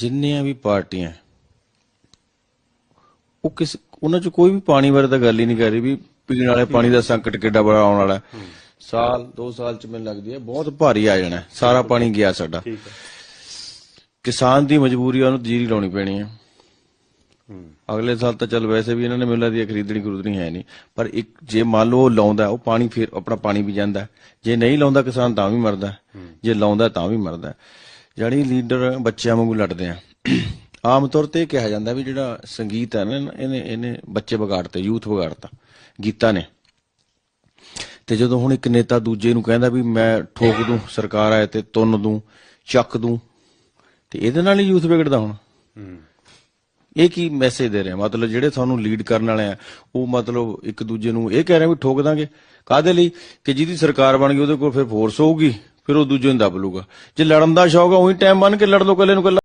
ਜਿੰਨੀਆਂ ਵੀ ਪਾਰਟੀਆਂ ਉਹ ਕਿਸ ਉਹਨਾਂ ਚ ਕੋਈ ਵੀ ਪਾਣੀ ਬਾਰੇ ਤਾਂ ਗੱਲ ਹੀ ਨਹੀਂ ਕਰ ਰਹੀ ਵੀ ਪੀਣ ਵਾਲੇ ਪਾਣੀ ਦਾ ਸੰਕਟ ਕਿੱਡਾ ਬੜਾ ਆਉਣ ਵਾਲਾ। ਸਾਲ 2 ਸਾਲ ਚ ਮੈਨੂੰ ਲੱਗਦੀ ਹੈ ਬਹੁਤ ਭਾਰੀ ਆ ਜਾਣਾ। ਸਾਰਾ ਪਾਣੀ ਗਿਆ ਸਾਡਾ ਕਿਸਾਨ ਦੀ ਮਜਬੂਰੀ ਉਹਨੂੰ ਜੀਰੀ ਲਾਉਣੀ ਪੈਣੀ ਹੈ ਅਗਲੇ ਸਾਲ ਤਾਂ ਚੱਲ ਵੈਸੇ ਵੀ ਇਹਨਾਂ ਨੇ ਮਿਲਾਂ ਦੀ ਖਰੀਦਣੀ ਖਰੀਦਣੀ ਹੈ ਨਹੀਂ ਪਰ ਇੱਕ ਜੇ ਮੰਨ ਲਓ ਉਹ ਲਾਉਂਦਾ ਉਹ ਪਾਣੀ ਫਿਰ ਆਪਣਾ ਪਾਣੀ ਵੀ ਜਾਂਦਾ। ਜੇ ਨਹੀਂ ਲਾਉਂਦਾ ਕਿਸਾਨ ਤਾਂ ਵੀ ਮਰਦਾ। ਜੇ ਲਾਉਂਦਾ ਤਾਂ ਵੀ ਮਰਦਾ ਜਾਣੀ ਲੀਡਰ ਬੱਚਿਆਂ ਵਾਂਗੂ ਲੜਦੇ ਆ। ਆਮ ਤੌਰ ਤੇ ਇਹ ਕਿਹਾ ਜਾਂਦਾ ਵੀ ਜਿਹੜਾ ਸੰਗੀਤ ਹੈ ਨਾ ਇਹਨੇ ਇਹਨੇ ਬੱਚੇ ਵਿਗਾੜਤੇ ਯੂਥ ਵਿਗਾੜਤਾ ਗੀਤਾਂ ਨੇ। ਤੇ ਜਦੋਂ ਹੁਣ ਇੱਕ ਨੇਤਾ ਦੂਜੇ ਨੂੰ ਕਹਿੰਦਾ ਵੀ ਮੈਂ ਠੋਕ ਦੂੰ ਸਰਕਾਰ ਆਏ ਤੇ ਤੁੰਨ ਦੂੰ ਚੱਕ ਦੂੰ ਤੇ ਇਹਦੇ ਨਾਲ ਹੀ ਯੂਥ ਵਿਗੜਦਾ ਹੁਣ। ਇਹ ਕੀ ਮੈਸੇਜ ਦੇ ਰਹੇ? ਮਤਲਬ ਜਿਹੜੇ ਤੁਹਾਨੂੰ ਲੀਡ ਕਰਨ ਵਾਲੇ ਆ ਉਹ ਮਤਲਬ ਇੱਕ ਦੂਜੇ ਨੂੰ ਇਹ ਕਹਿ ਰਹੇ ਵੀ ਠੋਕ ਦਾਂਗੇ। ਕਾਦੇ ਲਈ? ਕਿ ਜਿਹਦੀ ਸਰਕਾਰ ਬਣ ਗਈ ਉਹਦੇ ਕੋਲ ਫਿਰ ਫੋਰਸ ਹੋਊਗੀ। ਫਿਰ ਉਹ ਦੂਜੇ ਨੂੰ ਦੱਬ ਲੂਗਾ ਜੇ ਲੜਨ ਦਾ ਸ਼ੌਕ ਆ, ਉਹੀ ਟਾਈਮ ਬਣ ਕੇ ਲੜ ਲਓ ਕੱਲੇ ਨੂੰ ਕੱਲਾ